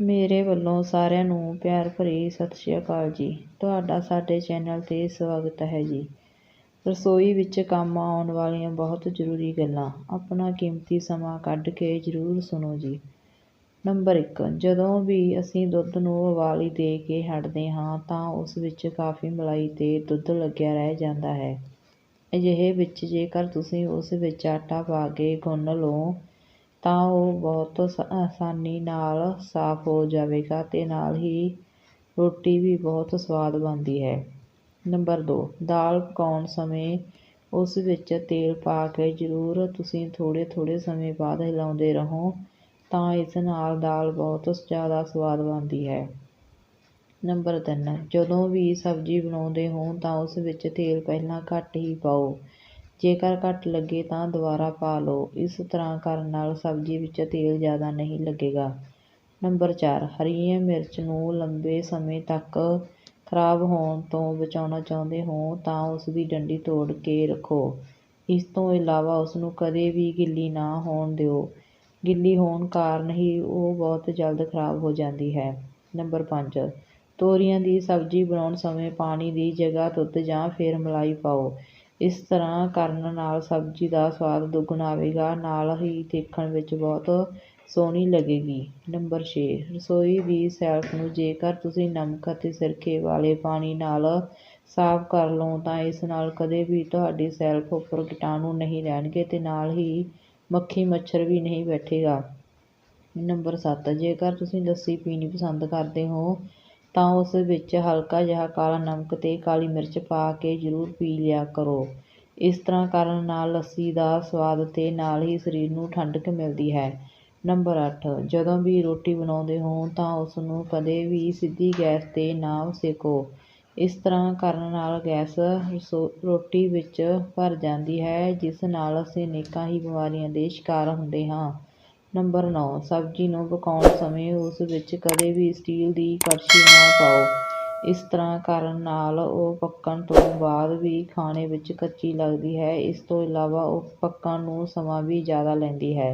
ਮੇਰੇ ਵੱਲੋਂ ਸਾਰਿਆਂ ਨੂੰ ਪਿਆਰ ਭਰੀ ਸਤਿ ਸ਼੍ਰੀ ਅਕਾਲ ਜੀ। ਤੁਹਾਡਾ ਸਾਡੇ ਚੈਨਲ 'ਤੇ ਸਵਾਗਤ ਹੈ ਜੀ। ਰਸੋਈ ਵਿੱਚ ਕੰਮ ਆਉਣ ਵਾਲੀਆਂ ਬਹੁਤ ਜ਼ਰੂਰੀ ਗੱਲਾਂ। ਆਪਣਾ ਕੀਮਤੀ ਸਮਾਂ ਕੱਢ ਕੇ ਜ਼ਰੂਰ ਸੁਣੋ ਜੀ। ਨੰਬਰ ਇੱਕ, ਜਦੋਂ ਵੀ ਅਸੀਂ ਦੁੱਧ ਨੂੰ ਉਬਾਲੀ ਦੇ ਕੇ ਹਟਦੇ ਹਾਂ ਤਾਂ ਉਸ ਵਿੱਚ ਕਾਫੀ ਮਲਾਈ ਤੇ ਦੁੱਧ ਲੱਗਿਆ ਰਹਿ ਜਾਂਦਾ ਹੈ। ਅਜਿਹੇ ਵਿੱਚ ਜੇਕਰ ਤੁਸੀਂ ਉਸ ਵਿੱਚ ਆਟਾ ਪਾ ਕੇ ਗੁੰਨ ਲਓ ਤਾਂ ਉਹ ਬਹੁਤ ਸ- ਆਸਾਨੀ ਨਾਲ ਸਾਫ਼ ਹੋ ਜਾਵੇਗਾ ਅਤੇ ਨਾਲ ਹੀ ਰੋਟੀ ਵੀ ਬਹੁਤ ਸਵਾਦ ਬਣਦੀ ਹੈ। ਨੰਬਰ ਦੋ, ਦਾਲ ਪਕਾਉਣ ਸਮੇਂ ਉਸ ਵਿੱਚ ਤੇਲ ਪਾ ਕੇ ਜ਼ਰੂਰ ਤੁਸੀਂ ਥੋੜ੍ਹੇ ਥੋੜ੍ਹੇ ਸਮੇਂ ਬਾਅਦ ਹਿਲਾਉਂਦੇ ਰਹੋ ਤਾਂ ਇਸ ਨਾਲ ਦਾਲ ਬਹੁਤ ਜ਼ਿਆਦਾ ਸਵਾਦ ਬਣਦੀ ਹੈ। ਨੰਬਰ ਤਿੰਨ, ਜਦੋਂ ਵੀ ਸਬਜ਼ੀ ਬਣਾਉਂਦੇ ਹੋ ਤਾਂ ਉਸ ਵਿੱਚ ਤੇਲ ਪਹਿਲਾਂ ਘੱਟ ਹੀ ਪਾਓ। ਜੇਕਰ ਘੱਟ ਲੱਗੇ ਤਾਂ ਦੁਬਾਰਾ ਪਾ ਲਓ। ਇਸ ਤਰ੍ਹਾਂ ਕਰਨ ਨਾਲ ਸਬਜ਼ੀ ਵਿੱਚ ਤੇਲ ਜ਼ਿਆਦਾ ਨਹੀਂ ਲੱਗੇਗਾ। ਨੰਬਰ ਚਾਰ, ਹਰੀਆਂ ਮਿਰਚ ਨੂੰ ਲੰਬੇ ਸਮੇਂ ਤੱਕ ਖਰਾਬ ਹੋਣ ਤੋਂ ਬਚਾਉਣਾ ਚਾਹੁੰਦੇ ਹੋ ਤਾਂ ਉਸ ਦੀ ਡੰਡੀ ਤੋੜ ਕੇ ਰੱਖੋ। ਇਸ ਤੋਂ ਇਲਾਵਾ ਉਸ ਨੂੰ ਕਦੇ ਵੀ ਗਿੱਲੀ ਨਾ ਹੋਣ ਦਿਓ। ਗਿੱਲੀ ਹੋਣ ਕਾਰਨ ਹੀ ਉਹ ਬਹੁਤ ਜਲਦ ਖਰਾਬ ਹੋ ਜਾਂਦੀ ਹੈ। ਨੰਬਰ 5 ਤੋਰੀਆਂ ਦੀ ਸਬਜ਼ੀ ਬਣਾਉਣ ਸਮੇਂ ਪਾਣੀ ਦੀ ਜਗ੍ਹਾ ਦੁੱਧ ਜਾਂ ਫਿਰ ਮਲਾਈ ਪਾਓ। ਇਸ ਤਰ੍ਹਾਂ ਕਰਨ ਨਾਲ ਸਬਜ਼ੀ ਦਾ ਸਵਾਦ ਦੁੱਗਣਾ ਆਵੇਗਾ ਨਾਲ ਹੀ ਦੇਖਣ ਵਿੱਚ ਬਹੁਤ ਸੋਹਣੀ ਲੱਗੇਗੀ। ਨੰਬਰ ਛੇ, ਰਸੋਈ ਦੀ ਸ਼ੈਲਫ ਨੂੰ ਜੇਕਰ ਤੁਸੀਂ ਨਮਕ ਅਤੇ ਸਿਰਕੇ ਵਾਲੇ ਪਾਣੀ ਨਾਲ ਸਾਫ਼ ਕਰ ਲਓ, ਤਾਂ ਇਸ ਨਾਲ ਕਦੇ ਵੀ ਤੁਹਾਡੀ ਸ਼ੈਲਫ ਉੱਪਰ ਕੀਟਾਣੂ ਨਹੀਂ ਰਹਿਣਗੇ ਅਤੇ ਨਾਲ ਹੀ ਮੱਖੀ ਮੱਛਰ ਵੀ ਨਹੀਂ ਬੈਠੇਗਾ। ਨੰਬਰ ਸੱਤ, ਜੇਕਰ ਤੁਸੀਂ ਲੱਸੀ ਪੀਣੀ ਪਸੰਦ ਕਰਦੇ ਹੋ ਤਾਂ ਉਸ ਵਿੱਚ ਹਲਕਾ ਜਿਹਾ ਕਾਲਾ ਨਮਕ ਅਤੇ ਕਾਲੀ ਮਿਰਚ ਪਾ ਕੇ ਜ਼ਰੂਰ ਪੀ ਲਿਆ ਕਰੋ। ਇਸ ਤਰ੍ਹਾਂ ਕਰਨ ਨਾਲ ਲੱਸੀ ਦਾ ਸਵਾਦ ਅਤੇ ਨਾਲ ਹੀ ਸਰੀਰ ਨੂੰ ਠੰਡਕ ਮਿਲਦੀ ਹੈ। ਨੰਬਰ ਅੱਠ, ਜਦੋਂ ਵੀ ਰੋਟੀ ਬਣਾਉਂਦੇ ਹੋ ਤਾਂ ਉਸ ਨੂੰ ਕਦੇ ਵੀ ਸਿੱਧੀ ਗੈਸ ਤੇ ਨਾ ਸੇਕੋ। ਇਸ ਤਰ੍ਹਾਂ ਕਰਨ ਨਾਲ ਗੈਸ ਰਸੋ, ਰੋਟੀ ਵਿੱਚ ਭਰ ਜਾਂਦੀ ਹੈ, ਜਿਸ ਨਾਲ ਅਸੀਂ ਅਨੇਕਾਂ ਹੀ ਬਿਮਾਰੀਆਂ ਦੇ ਸ਼ਿਕਾਰ ਹੁੰਦੇ ਹਾਂ। ਨੰਬਰ ਨੌ, ਸਬਜ਼ੀ ਨੂੰ ਪਕਾਉਣ ਸਮੇਂ ਉਸ ਵਿੱਚ ਕਦੇ ਵੀ ਸਟੀਲ ਦੀ ਕੜਛੀ ਨਾ ਪਾਓ। ਇਸ ਤਰ੍ਹਾਂ ਕਰਨ ਨਾਲ ਉਹ ਪੱਕਣ ਤੋਂ ਬਾਅਦ ਵੀ ਖਾਣੇ ਵਿੱਚ ਕੱਚੀ ਲੱਗਦੀ ਹੈ। ਇਸ ਤੋਂ ਇਲਾਵਾ ਉਹ ਪੱਕਣ ਨੂੰ ਸਮਾਂ ਵੀ ਜ਼ਿਆਦਾ ਲੈਂਦੀ ਹੈ।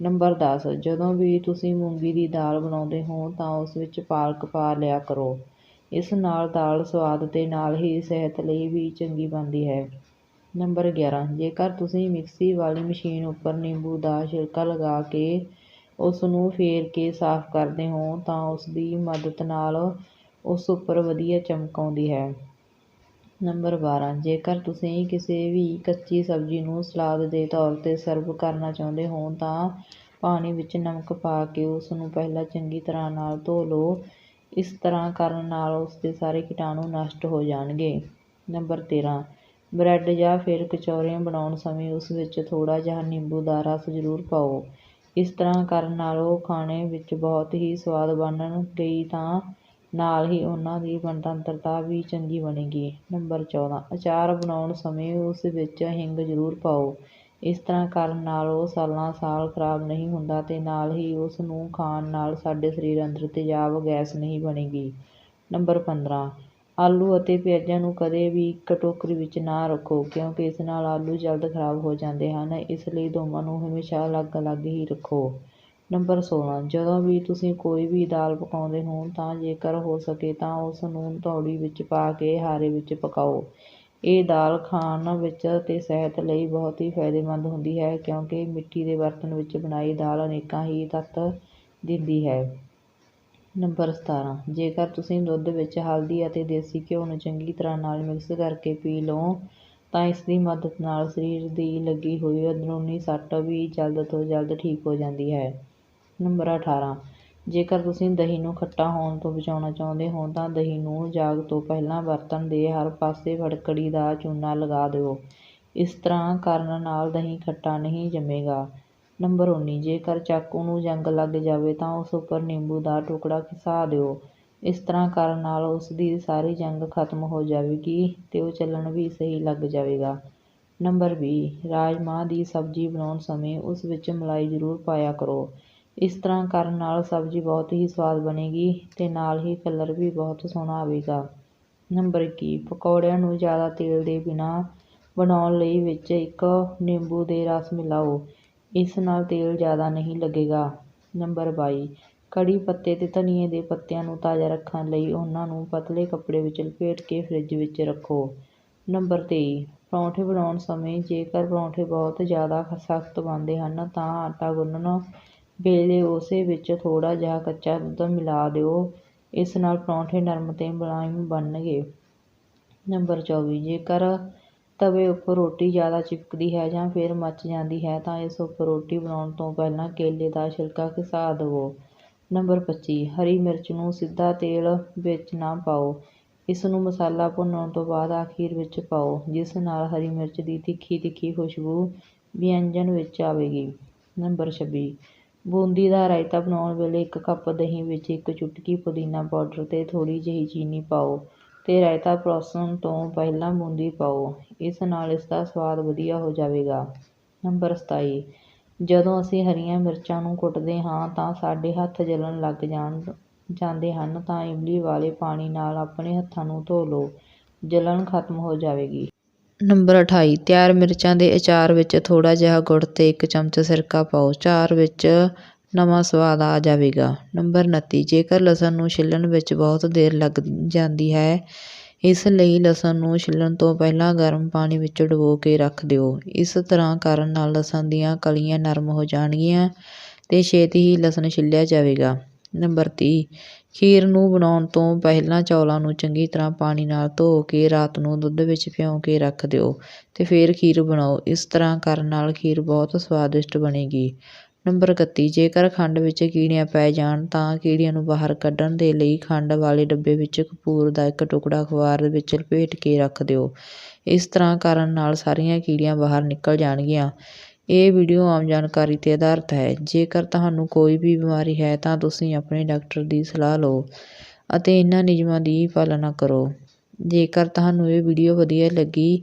ਨੰਬਰ ਦਸ, ਜਦੋਂ ਵੀ ਤੁਸੀਂ ਮੂੰਗੀ ਦੀ ਦਾਲ ਬਣਾਉਂਦੇ ਹੋ ਤਾਂ ਉਸ ਵਿੱਚ ਪਾਲਕ ਪਾ ਲਿਆ ਕਰੋ। ਇਸ ਨਾਲ ਦਾਲ ਸਵਾਦ ਦੇ ਨਾਲ ਹੀ ਸਿਹਤ ਲਈ ਵੀ ਚੰਗੀ ਬਣਦੀ ਹੈ। ਨੰਬਰ 11 ਜੇਕਰ ਤੁਸੀਂ ਮਿਕਸੀ ਵਾਲੀ ਮਸ਼ੀਨ ਉੱਪਰ ਨਿੰਬੂ ਦਾ ਛਿਲਕਾ ਲਗਾ ਕੇ ਉਸ ਨੂੰ ਫੇਰ ਕੇ ਸਾਫ਼ ਕਰਦੇ ਹੋ, ਤਾਂ ਉਸ ਦੀ ਮਦਦ ਨਾਲ ਉਸ ਉੱਪਰ ਵਧੀਆ ਚਮਕ ਆਉਂਦੀ ਹੈ। ਨੰਬਰ 12 ਜੇਕਰ ਤੁਸੀਂ ਕਿਸੇ ਵੀ ਕੱਚੀ ਸਬਜ਼ੀ ਨੂੰ ਸਲਾਦ ਦੇ ਤੌਰ 'ਤੇ ਸਰਵ ਕਰਨਾ ਚਾਹੁੰਦੇ ਹੋ, ਤਾਂ ਪਾਣੀ ਵਿੱਚ ਨਮਕ ਪਾ ਕੇ ਉਸ ਨੂੰ ਪਹਿਲਾਂ ਚੰਗੀ ਤਰ੍ਹਾਂ ਨਾਲ ਧੋ ਲਓ। ਇਸ ਤਰ੍ਹਾਂ ਕਰਨ ਨਾਲ ਉਸ ਦੇ ਸਾਰੇ ਕੀਟਾਣੂ ਨਸ਼ਟ ਹੋ ਜਾਣਗੇ। ਨੰਬਰ 13 ਬਰੈੱਡ ਜਾਂ ਫਿਰ ਕਚੌਰੀਆਂ ਬਣਾਉਣ ਸਮੇਂ ਉਸ ਵਿੱਚ ਥੋੜ੍ਹਾ ਜਿਹਾ ਨਿੰਬੂ ਦਾ ਰਸ ਜ਼ਰੂਰ ਪਾਓ। ਇਸ ਤਰ੍ਹਾਂ ਕਰਨ ਨਾਲ ਉਹ ਖਾਣੇ ਵਿੱਚ ਬਹੁਤ ਹੀ ਸਵਾਦ ਬਣਨ ਗਈ ਤਾਂ ਨਾਲ ਹੀ ਉਹਨਾਂ ਦੀ ਬਣਤਰਤਾ ਵੀ ਚੰਗੀ ਬਣੇਗੀ। ਨੰਬਰ 14 ਅਚਾਰ ਬਣਾਉਣ ਸਮੇਂ ਉਸ ਵਿੱਚ ਹਿੰਗ ਜ਼ਰੂਰ ਪਾਓ। ਇਸ ਤਰ੍ਹਾਂ ਕਰਨ ਨਾਲ ਉਹ ਸਾਲਾਂ ਸਾਲ ਖਰਾਬ ਨਹੀਂ ਹੁੰਦਾ ਅਤੇ ਨਾਲ ਹੀ ਉਸ ਨੂੰ ਖਾਣ ਨਾਲ ਸਾਡੇ ਸਰੀਰ ਅੰਦਰ ਤੇਜ਼ਾਬ ਗੈਸ ਨਹੀਂ ਬਣੇਗੀ। ਨੰਬਰ 15 ਆਲੂ ਅਤੇ ਪਿਆਜ਼ਾਂ ਨੂੰ ਕਦੇ ਵੀ ਇੱਕ ਟੋਕਰੀ ਵਿੱਚ ਨਾ ਰੱਖੋ, ਕਿਉਂਕਿ ਇਸ ਨਾਲ ਆਲੂ ਜਲਦ ਖਰਾਬ ਹੋ ਜਾਂਦੇ ਹਨ। ਇਸ ਲਈ ਦੋਵਾਂ ਨੂੰ ਹਮੇਸ਼ਾ ਅਲੱਗ-ਅਲੱਗ ਹੀ ਰੱਖੋ। ਨੰਬਰ 16 ਜਦੋਂ ਵੀ ਤੁਸੀਂ ਕੋਈ ਵੀ ਦਾਲ ਪਕਾਉਂਦੇ ਹੋ, ਤਾਂ ਜੇਕਰ ਹੋ ਸਕੇ ਤਾਂ ਉਸ ਨੂੰ ਤੌੜੀ ਵਿੱਚ ਪਾ ਕੇ ਹਾਰੇ ਵਿੱਚ ਪਕਾਓ। ਇਹ ਦਾਲ ਖਾਣ ਵਿੱਚ ਅਤੇ ਸਿਹਤ ਲਈ ਬਹੁਤ ਹੀ ਫਾਇਦੇਮੰਦ ਹੁੰਦੀ ਹੈ, ਕਿਉਂਕਿ ਮਿੱਟੀ ਦੇ ਬਰਤਨ ਵਿੱਚ ਬਣਾਈ ਦਾਲ ਅਨੇਕਾਂ ਹੀ ਤੱਤ ਦਿੰਦੀ ਹੈ। ਨੰਬਰ 17 ਜੇਕਰ ਤੁਸੀਂ ਦੁੱਧ ਵਿੱਚ ਹਲਦੀ ਅਤੇ ਦੇਸੀ ਘਿਓ ਨੂੰ ਚੰਗੀ ਤਰ੍ਹਾਂ ਨਾਲ ਮਿਕਸ ਕਰਕੇ ਪੀ ਲਓ, ਤਾਂ ਇਸ ਦੀ ਮਦਦ ਨਾਲ ਸਰੀਰ ਦੀ ਲੱਗੀ ਹੋਈ ਅੰਦਰੂਨੀ ਸੱਟ ਵੀ ਜਲਦ ਤੋਂ ਜਲਦ ਠੀਕ ਹੋ ਜਾਂਦੀ ਹੈ। ਨੰਬਰ 18 ਜੇਕਰ ਤੁਸੀਂ ਦਹੀਂ ਨੂੰ ਖੱਟਾ ਹੋਣ ਤੋਂ ਬਚਾਉਣਾ ਚਾਹੁੰਦੇ ਹੋ, ਤਾਂ ਦਹੀਂ ਨੂੰ ਜਾਗ ਤੋਂ ਪਹਿਲਾਂ ਬਰਤਨ ਦੇ ਹਰ ਪਾਸੇ ਫਟਕੜੀ ਦਾ ਚੂਨਾ ਲਗਾ ਦਿਓ। ਇਸ ਤਰ੍ਹਾਂ ਕਰਨ ਨਾਲ ਦਹੀਂ ਖੱਟਾ ਨਹੀਂ ਜੰਮੇਗਾ। ਨੰਬਰ 19 ਜੇਕਰ ਚਾਕੂ ਨੂੰ ਜੰਗ ਲੱਗ ਜਾਵੇ ਤਾਂ ਉਸ ਉੱਪਰ ਨਿੰਬੂ ਦਾ ਟੁਕੜਾ ਖਿਸਾ ਦਿਓ। ਇਸ ਤਰ੍ਹਾਂ ਕਰਨ ਨਾਲ ਉਸ ਦੀ ਸਾਰੀ ਜੰਗ ਖਤਮ ਹੋ ਜਾਵੇਗੀ ਤੇ ਉਹ ਚੱਲਣ ਵੀ ਸਹੀ ਲੱਗ ਜਾਵੇਗਾ। ਨੰਬਰ ਵੀਹ, ਰਾਜਮਾਂਹ ਦੀ ਸਬਜ਼ੀ ਬਣਾਉਣ ਸਮੇਂ ਉਸ ਵਿੱਚ ਮਲਾਈ ਜ਼ਰੂਰ ਪਾਇਆ ਕਰੋ। ਇਸ ਤਰ੍ਹਾਂ ਕਰਨ ਨਾਲ ਸਬਜ਼ੀ ਬਹੁਤ ਹੀ ਸਵਾਦ ਬਣੇਗੀ ਤੇ ਨਾਲ ਹੀ ਕਲਰ ਵੀ ਬਹੁਤ ਸੋਹਣਾ ਆਵੇਗਾ। ਨੰਬਰ 21 ਪਕੌੜਿਆਂ ਨੂੰ ਜ਼ਿਆਦਾ ਤੇਲ ਦੇ ਬਿਨਾਂ ਬਣਾਉਣ ਲਈ ਵਿੱਚ ਇੱਕ ਨਿੰਬੂ ਦੇ ਰਸ ਮਿਲਾਓ। ਇਸ ਨਾਲ ਤੇਲ ਜ਼ਿਆਦਾ ਨਹੀਂ ਲੱਗੇਗਾ ਨੰਬਰ ਬਾਈ, ਕੜੀ ਪੱਤੇ ਅਤੇ ਧਨੀਏ ਦੇ ਪੱਤਿਆਂ ਨੂੰ ਤਾਜ਼ਾ ਰੱਖਣ ਲਈ ਉਹਨਾਂ ਨੂੰ ਪਤਲੇ ਕੱਪੜੇ ਵਿੱਚ ਲਪੇਟ ਕੇ ਫਰਿੱਜ ਵਿੱਚ ਰੱਖੋ। ਨੰਬਰ ਤੇਈ, ਪਰੌਂਠੇ ਬਣਾਉਣ ਸਮੇਂ ਜੇਕਰ ਪਰੌਂਠੇ ਬਹੁਤ ਜ਼ਿਆਦਾ ਸਖ਼ਤ ਬਣਦੇ ਹਨ ਤਾਂ ਆਟਾ ਗੁੰਨਣ, ਵੇਲੇ ਉਸੇ ਵਿੱਚ ਥੋੜ੍ਹਾ ਜਿਹਾ ਕੱਚਾ ਦੁੱਧ ਮਿਲਾ ਦਿਓ। ਇਸ ਨਾਲ ਪਰੌਂਠੇ ਨਰਮ ਤੇ ਮੁਲਾਇਮ ਬਣਨਗੇ। ਨੰਬਰ ਚੌਵੀ, ਜੇਕਰ ਤਵੇ ਉੱਪਰ ਰੋਟੀ ਜ਼ਿਆਦਾ ਚਿਪਕਦੀ ਹੈ ਜਾਂ ਫਿਰ ਮੱਚ ਜਾਂਦੀ ਹੈ ਤਾਂ ਇਸ ਉੱਪਰ ਰੋਟੀ ਬਣਾਉਣ ਤੋਂ ਪਹਿਲਾਂ ਕੇਲੇ ਦਾ ਛਿਲਕਾ ਘਿਸਾ ਦੇਵੋ। ਨੰਬਰ ਪੱਚੀ, ਹਰੀ ਮਿਰਚ ਨੂੰ ਸਿੱਧਾ ਤੇਲ ਵਿੱਚ ਨਾ ਪਾਓ। ਇਸ ਨੂੰ ਮਸਾਲਾ ਭੁੰਨਣ ਤੋਂ ਬਾਅਦ ਅਖੀਰ ਵਿੱਚ ਪਾਓ, ਜਿਸ ਨਾਲ ਹਰੀ ਮਿਰਚ ਦੀ ਤਿੱਖੀ ਤਿੱਖੀ ਖੁਸ਼ਬੂ ਵਿਅੰਜਨ ਵਿੱਚ ਆਵੇਗੀ। ਨੰਬਰ ਛੱਬੀ, ਬੂੰਦੀ ਦਾ ਰਾਇਤਾ ਬਣਾਉਣ ਵੇਲੇ ਇੱਕ ਕੱਪ ਦਹੀਂ ਵਿੱਚ ਇੱਕ ਚੁਟਕੀ ਪੁਦੀਨਾ ਪਾਊਡਰ ਅਤੇ ਥੋੜ੍ਹੀ ਜਿਹੀ ਚੀਨੀ ਪਾਓ ਅਤੇ ਰਾਇਤਾ ਪਰੋਸਣ ਤੋਂ ਪਹਿਲਾਂ ਬੂੰਦੀ ਪਾਓ। ਇਸ ਨਾਲ ਇਸ ਦਾ ਸਵਾਦ ਵਧੀਆ ਹੋ ਜਾਵੇਗਾ। ਨੰਬਰ ਸਤਾਈ ਜਦੋਂ ਅਸੀਂ ਹਰੀਆਂ ਮਿਰਚਾਂ ਨੂੰ ਕੁੱਟਦੇ ਹਾਂ ਤਾਂ ਸਾਡੇ ਹੱਥ ਜਲਣ ਲੱਗ ਜਾਣ, ਜਾਂਦੇ ਹਨ ਤਾਂ ਇਮਲੀ ਵਾਲੇ ਪਾਣੀ ਨਾਲ ਆਪਣੇ ਹੱਥਾਂ ਨੂੰ ਧੋ ਲਓ ਜਲਣ ਖਤਮ ਹੋ ਜਾਵੇਗੀ। ਨੰਬਰ ਅਠਾਈ ਤਿਆਰ ਮਿਰਚਾਂ ਦੇ ਅਚਾਰ ਵਿੱਚ ਥੋੜ੍ਹਾ ਜਿਹਾ ਗੁੜ ਤੇ ਇੱਕ ਚਮਚ ਸਿਰਕਾ ਪਾਓ। ਚਾਰ ਵਿੱਚ ਨਵਾਂ ਸਵਾਦ ਆ ਜਾਵੇਗਾ। ਨੰਬਰ ਉਨੱਤੀ ਜੇਕਰ ਲਸਣ ਨੂੰ ਛਿੱਲਣ ਵਿੱਚ ਬਹੁਤ ਦੇਰ ਲੱਗ ਜਾਂਦੀ ਹੈ, ਇਸ ਲਈ ਲਸਣ ਨੂੰ ਛਿੱਲਣ ਤੋਂ ਪਹਿਲਾਂ ਗਰਮ ਪਾਣੀ ਵਿੱਚ ਡੁਬੋ ਕੇ ਰੱਖ ਦਿਓ। ਇਸ ਤਰ੍ਹਾਂ ਕਰਨ ਨਾਲ ਲਸਣ ਦੀਆਂ ਕਲੀਆਂ ਨਰਮ ਹੋ ਜਾਣਗੀਆਂ ਤੇ ਛੇਤੀ ਹੀ ਲਸਣ ਛਿੱਲਿਆ ਜਾਵੇਗਾ। ਨੰਬਰ ਤੀਹ, ਖੀਰ ਨੂੰ ਬਣਾਉਣ ਤੋਂ ਪਹਿਲਾਂ ਚੌਲਾਂ ਨੂੰ ਚੰਗੀ ਤਰ੍ਹਾਂ ਪਾਣੀ ਨਾਲ ਧੋ ਕੇ ਰਾਤ ਨੂੰ ਦੁੱਧ ਵਿੱਚ ਭਿਓਂ ਕੇ ਰੱਖ ਦਿਓ ਤੇ ਫਿਰ ਖੀਰ ਬਣਾਓ। ਇਸ ਤਰ੍ਹਾਂ ਕਰਨ ਨਾਲ ਖੀਰ ਬਹੁਤ ਸਵਾਦਿਸ਼ਟ ਬਣੇਗੀ। ਨੰਬਰ ਇਕੱਤੀ, ਜੇਕਰ ਖੰਡ ਵਿੱਚ ਕੀੜੀਆਂ ਪੈ ਜਾਣ ਤਾਂ ਕੀੜੀਆਂ ਨੂੰ ਬਾਹਰ ਕੱਢਣ ਦੇ ਲਈ ਖੰਡ ਵਾਲੇ ਡੱਬੇ ਵਿੱਚ ਕਪੂਰ ਦਾ ਇੱਕ ਟੁਕੜਾ ਅਖਬਾਰ ਵਿੱਚ ਲਪੇਟ ਕੇ ਰੱਖ ਦਿਓ। ਇਸ ਤਰ੍ਹਾਂ ਕਰਨ ਨਾਲ ਸਾਰੀਆਂ ਕੀੜੀਆਂ ਬਾਹਰ ਨਿਕਲ ਜਾਣਗੀਆਂ। ਇਹ ਵੀਡੀਓ ਆਮ ਜਾਣਕਾਰੀ ਤੇ ਆਧਾਰਿਤ ਹੈ। ਜੇਕਰ ਤੁਹਾਨੂੰ ਕੋਈ ਵੀ ਬਿਮਾਰੀ ਹੈ ਤਾਂ ਤੁਸੀਂ ਆਪਣੇ ਡਾਕਟਰ ਦੀ ਸਲਾਹ ਲਓ ਅਤੇ ਇਹਨਾਂ ਨਿਯਮਾਂ ਦੀ ਪਾਲਣਾ ਕਰੋ। ਜੇਕਰ ਤੁਹਾਨੂੰ ਇਹ ਵੀਡੀਓ ਵਧੀਆ ਲੱਗੀ